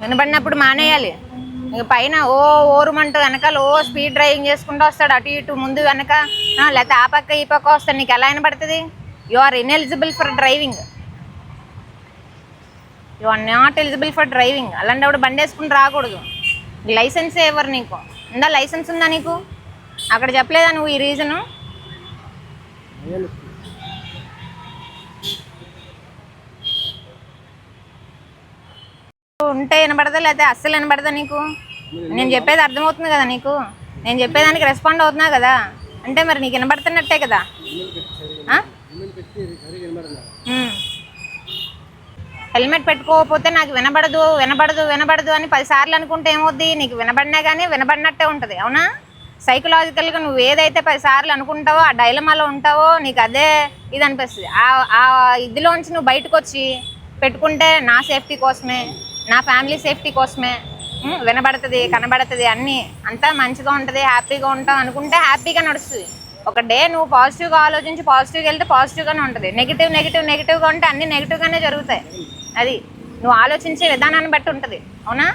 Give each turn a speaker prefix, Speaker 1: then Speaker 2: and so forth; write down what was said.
Speaker 1: వినబడినప్పుడు మానేయాలి. ఇక పైన ఓ ఓరుమంటూ వెనకాల ఓ స్పీడ్ డ్రైవింగ్ చేసుకుంటూ వస్తాడు. అటు ఇటు ముందు వెనక లేకపోతే ఆ పక్క ఈ పక్క వస్తాడు. నీకు ఎలా వినబడుతుంది? You are ineligible for driving you are not eligible for driving అలాంటప్పుడు బండి వేసుకుని రాకూడదు. లైసెన్సే ఎవరు నీకు? ఉందా లైసెన్స్ ఉందా నీకు? అక్కడ చెప్పలేదా నువ్వు ఈ రీజను ఉంటే వినబడదా? లేకపోతే అస్సలు వినబడదా నీకు? నేను చెప్పేది అర్థమవుతుంది కదా నీకు? నేను చెప్పేదానికి రెస్పాండ్ అవుతున్నా కదా? అంటే మరి నీకు వినబడుతున్నట్టే కదా? ఆ? హెల్మెట్ పెట్టుకోకపోతే నాకు వినబడదు వినబడదు వినబడదు అని పదిసార్లు అనుకుంటే ఏమవుద్ది? నీకు వినబడినా కానీ వినబడినట్టే ఉంటుంది అవునా? సైకలాజికల్గా నువ్వు ఏదైతే పదిసార్లు అనుకుంటావో ఆ డైలమాలో ఉంటావో నీకు అదే ఇది అనిపిస్తుంది ఆ ఆ ఇదిలోంచి నువ్వు బయటకు వచ్చి పెట్టుకుంటే నా సేఫ్టీ కోసమే. నా ఫ్యామిలీ సేఫ్టీ కోసమే. వినబడుతుంది కనబడుతుంది అన్నీ. అంతా మంచిగా ఉంటుంది హ్యాపీగా ఉంటాం అనుకుంటే హ్యాపీగా నడుస్తుంది. ఒక డే నువ్వు పాజిటివ్గా ఆలోచించి పాజిటివ్గా వెళ్తే పాజిటివ్గానే ఉంటుంది. నెగిటివ్ నెగిటివ్ నెగిటివ్గా ఉంటే అన్ని నెగిటివ్గానే జరుగుతాయి. అది నువ్వు ఆలోచించే విధానాన్ని బట్టి ఉంటుంది. అవునా?